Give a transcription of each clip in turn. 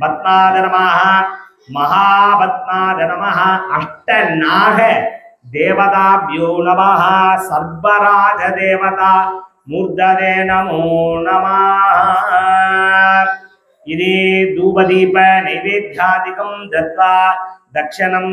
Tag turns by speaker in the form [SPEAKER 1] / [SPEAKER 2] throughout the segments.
[SPEAKER 1] பத்மாத நமः மகாபத்மாத நமः அஷ்டநாக தேவதாபியோ நமः சர்வராஜ தேவதா மூர்ததே நமோ நமः இது தூபதீப நைவேத்யாதிகம் தத்வா தக்ஷணம்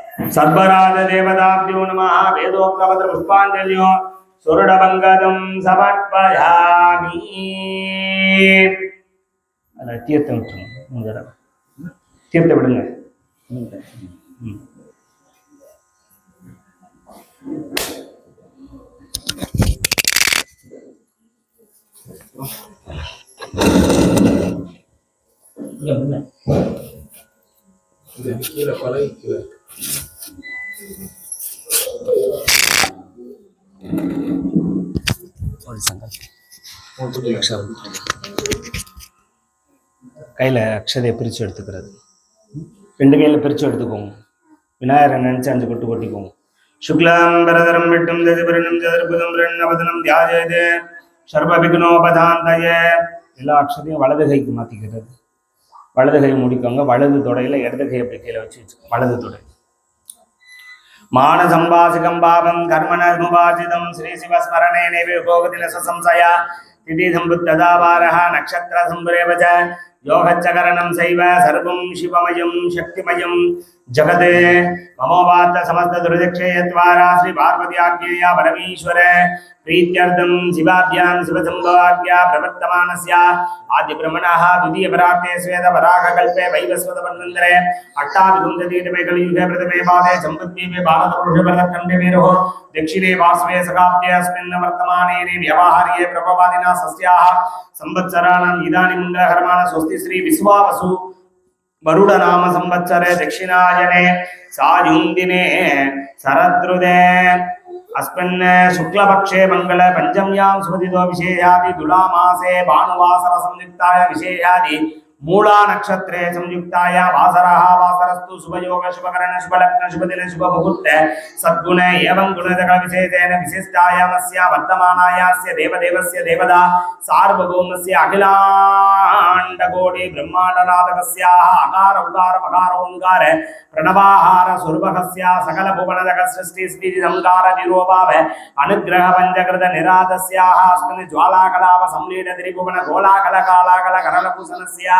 [SPEAKER 1] சர்வராஜ தேவதாபியோ நம வேதோக்தபத்ர புஷ்பாஞ்சலியோ சுருடபங்கதம் சமர்ப்பயாமி. அதில் தீர்த்தம் விட்டுருங்க மூணு தீர்த்த விடுங்க.
[SPEAKER 2] கீழே பழகிக்கிறேன்
[SPEAKER 1] கையில் அக்ஷதையை பிரித்து எடுத்துக்கிறது. ரெண்டு கையில் பிரித்து எடுத்துக்கோங்க. விநாயகரை நினச்சி அஞ்சு கொட்டு கொட்டிக்கோங்க. சுக்லாம் பரதரம் விட்டும் ததிபரணம் சதுர்புதம் ரெண்ணவதனம் தியாஜயது. சர்வபிக்னோபதாந்தய. எல்லா அக்ஷதையும் வலது கைக்கு மாற்றிக்கிறது வலது கை முடிக்கோங்க. வலது தொடையில் இடது கை அப்படி கீழே வச்சு வச்சுக்கோங்க வலது தொடை. மான சம்பாசிகம் பாவம் கர்மண முபாசிதம் ஸ்ரீ சிவஸ்மரணே நைவே போகதில சம்சயா திதி சம்புத்ததாவாரः நக்ஷத்திர சம்புரேவ யோகச்சகரணம் சைவ சர்வம் சிவமயம் சக்திமயம். जगते ममोवाद समस्त दुर्दक्षेयत्वारा श्री पार्वती परमेश्वर प्रीत्यर्थं शिवाभ्यां शिवसम्भवाज्ञा प्रवर्तमानस्य आदिब्रह्मणः द्वितीयपराक्ते श्वेतपरागकल्पे वैवस्वतमन्वन्तरे अष्टाविगुन्दतीतमेकलयुगे प्रथमे पादे सम्पद्वीपे भारतपुरुषभरतखण्डमेरोः दक्षिणे पार्श्वे सकाब्दे अस्मिन् वर्तमाने व्यवहार्ये प्रभवादिना सस्याः संवत्सराणाम् इदानीं मङ्गलहरमाण स्वस्ति श्रीविश्वावसु विश्वावसु वरुडनाम संवत्सरे दक्षिणायने सायुङ्दिने शरदृदे अस्मिन् शुक्लपक्षे मङ्गल पञ्चम्यां सुमतितो विशेषादि तुलामासे भानुवासर संयुक्ताय மூலா நட்சத்திரே சம்யுக்தாயா வாசராக வாசரஸ்து சுபயோக சுபகரண சுபலக்ன சுபதின சுபமுகூர்த்த சத்குண ஏவம் குணதக விசேஷேன விசிஷ்டாயாமஸ்ய வர்த்தமானாயாஸ்ய தேவதேவஸ்ய தேவதா சார்வபௌமஸ்ய அகிலாண்ட கோடி பிரம்மாண்ட நாதகஸ்யா அகார உகார மகார ஓங்கார பிரணவாஹார சுர்வகஸ்யா சகல புவனதக சிருஷ்டி ஸ்ரீ சங்கார நிரோபாவ அனுகிரக பஞ்சகிருத நிராதஸ்யாஹ அஸ்மின் ஜுவாலாகலாவ சம்லீட திரிபுவன கோலாகல காலாகல கரளபூசனஸ்யா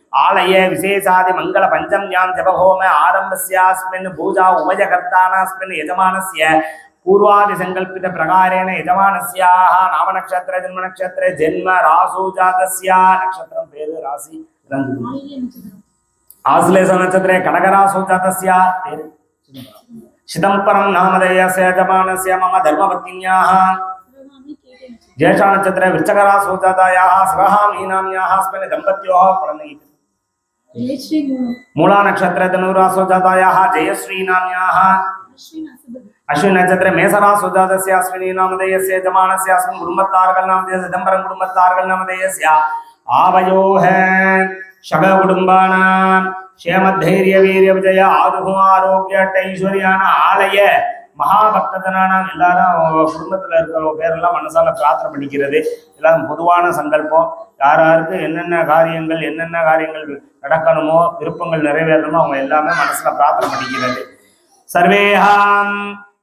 [SPEAKER 1] ஆலய விசேஷாதி மங்கள பஞ்சம்யாம் ஜபஹோம ஆரம்பஸ்யாஸ்மின் பூஜா உபஜகர்த்தானாஸ்மின் யஜமானஸ்ய பூர்வாதி சங்கல்பித பிரகாரேன யஜமானஸ்யாக நாமநக்ஷத்திர ஜென்ம நட்சத்திர ஜென்ம ராசோ ஜாதஸ்யா. நட்சத்திரம் பேரு ராசி ஆசிலேச நட்சத்திரே கடகராசோ ஜாதஸ்யா பேரு சிதம்பரம் நாமதேயஸ்ய யஜமானஸ்ய மம தர்மபத்தின்யாக ஜேஷா நட்சத்திர விருச்சகராசோ ஜாதாயாக சிவஹா மீனாம்யாக ஸ்மின் தம்பத்யோக குழந்தை மூலா நட்சத்திர தனுரா சுஜாதாயா ஜெய ஸ்ரீநாம்யாः அஸ்வின் நட்சத்திர மேசரா சுஜாதஸ்ய அஸ்வினி நாமதேயஸ்ய ஜமானஸ்ய அஸ்மின் குடும்பத்தார்கள் நாமதேய சிதம்பரம் குடும்பத்தார்கள் நாமதேயஸ்ய ஆவயோஹ சக குடும்பானாம் க்ஷேமதைரிய வீரிய விஜய ஆதுகும் ஆரோக்கிய ஐஸ்வர்யான ஆலய மகாபக்தனா எல்லாரும் அவங்க குடும்பத்துல இருக்கிறவங்க பேரெல்லாம் மனசால பிரார்த்தனை பண்ணிக்கிறது. எல்லாம் பொதுவான சங்கல்பம். யார் யாருக்கு என்னென்ன காரியங்கள் என்னென்ன காரியங்கள் நடக்கணுமோ விருப்பங்கள் நிறைவேறணுமோ அவங்க எல்லாமே மனசுல பிரார்த்தனை பண்ணிக்கிறது. சர்வேஹாம்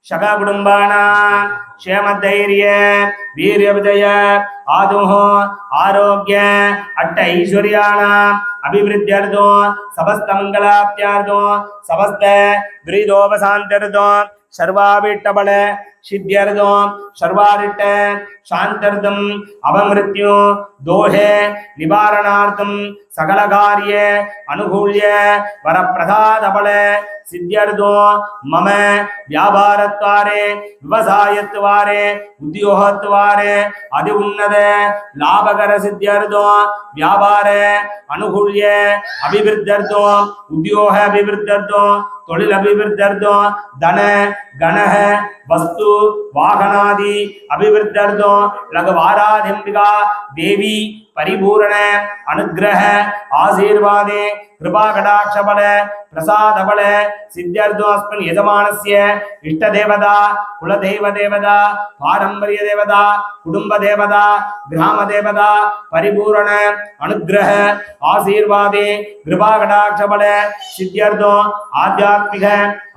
[SPEAKER 1] சக குடும்பானா க்ஷேமதைரிய வீரிய விஜய ஆதுஹோ ஆரோக்கிய அட்ட ஐஸ்வர்யாணாம் அபிவிருத்தியர்தோ சபஸ்த மங்களாப்தியார்தோ சபஸ்த விரிதோபசாந்தர்தோ சர்வாபிட்டபல சித்தியர்தோம் சர்வாரிட்ட சாந்தர்தம் அவமிருத்யோ தோஷே நிவாரணார்த்தம் சகலகாரிய அனுகூல்ய வரப்பிரதாதபல சித்தியர்தோ மம வியாபாரத்வாரே விவசாயத்துவாரே உத்தியோகத்துவாரே அதி உன்னத லாபகர சித்தியர்தோ வியாபார அனுகூல்ய அபிவிருத்தர்தோ உத்தியோக அபிவிருத்தர்தோ தொழில் அபிவிருத்தர்தோ தன கணக வஸ்து வாகனாதி அபிவிருத்தர்தோ லகுவாராதிம்பிகா தேவி பரிபூரண அனுகிரக ஆசீர்வாதே கிருபா கடாட்சபல பிரசாதபல சித்தியர்த்தோ அஸ்மின் யஜமானஸ்ய இஷ்ட தேவதா குலதெய்வ தேவதா பாரம்பரிய தேவதா குடும்ப தேவதா கிராம தேவதா பரிபூரண அனுகிரக ஆசீர்வாதே கிருபாகடாட்சபல சித்தியர்த்தோ ஆத்தியாத்மிக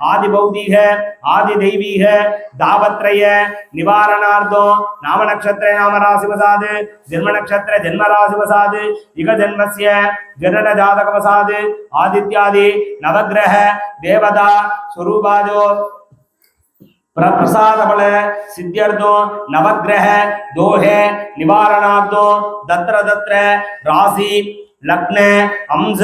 [SPEAKER 1] ஆதி பௌதீக ஆதி தெய்வீக தாவத்ரய நிவாரணார்த்தோ நாம நட்சத்திர நாம ராசி வசாது ஜென்ம நட்சத்திர ஜென்ம ராசி வசாது யுக ஜென்மஸ்ய ஜனன ஜாதக வசாது ஆதித்யாதி நவகிரக தேவதா சுரூபாஜோ. பிரசாதபல சித்தியர்த்தோ நவகிரக தோஹே நிவாரணார்த்தோ தத்ர தத்ர ராசி லக்ன அம்ச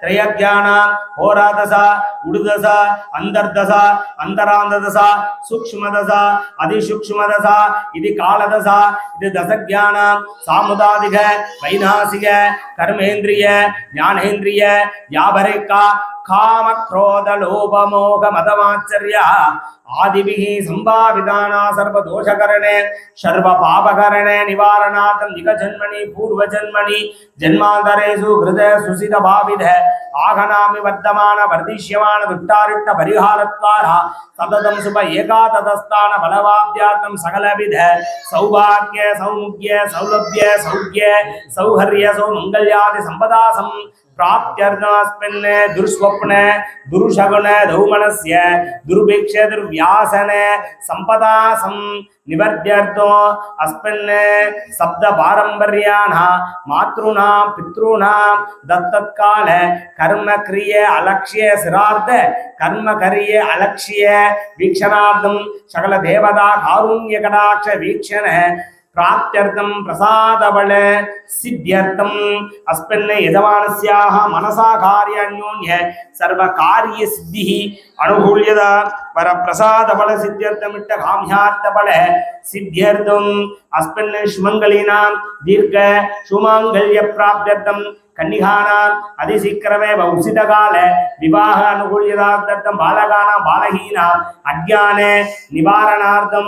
[SPEAKER 1] திரயத்யானா ஹோராதசா உடுதசா அந்தர்தசா அந்தராந்ததசா சூக்ஷ்மதசா அதிசூக்ஷ்மதசா இது காலதசா இது தசத்யானாம் சாமுதாதிக வைநாசிக கர்மேந்திரிய ஞானேந்திரிய வியாபரிக்கா காம குரோத லோப மோக மதமாச்சரிய ஆதிபிஹ சம்பாவிதானா சர்வ தோஷகரணே சர்வ பாபகரணே நிவாரணார்த்தம் யுக ஜன்மணி பூர்வ ஜன்மணி ஜன்மாந்தரேசு கிருத சுசித பாவித. ஆகநாமி வர்த்தமான வர்திஷ்யமான துட்டாரிட்ட பரிகாரத்வாரா. சததம் சுப ஏகாததஸ்தான பலவாப்தியார்த்தம் சகலவித. சௌபாக்கிய சௌமுக்கிய சௌலபிய சௌக்கிய சௌஹரிய சௌமங்கல்யாதி சம்பதாசம். प्राप्त्यर्थमस्मिन् दुर्स्वप्न दुरुशगुण धौमनस्य दुर्भिक्ष दुर्व्यासन सम्पदासं निवर्त्यर्थो अस्मिन् शब्दपारम्पर्याणः मातॄणां पितॄणां दत्तत्काल कर्म क्रिये अलक्ष्य सिरार्थ कर्म करिये अलक्ष्य वीक्षणार्थं பிராப்தியர்த்தம் பிரசாதவள சித்தியர்த்தம் அஸ்மின் யஜமானஸ்யாக மனசா காரியாண்யோன்ய சர்வ காரிய சித்தி அனுகூல்யதா வர பிரசாதவள சித்தியர்த்தமிட்ட காமியார்த்தவள சித்தியர்த்தம் அஸ்மின் சுமங்கலினாம் தீர்க்க சுமாங்கல்ய பிராப்தியர்த்தம் கன்னிகானாம் அதிசீக்கிரமே உசித கால விவாக அனுகூல்யதார்த்தம் பாலகானாம் பாலகீனாம் அஜ்ஞான நிவாரணார்த்தம்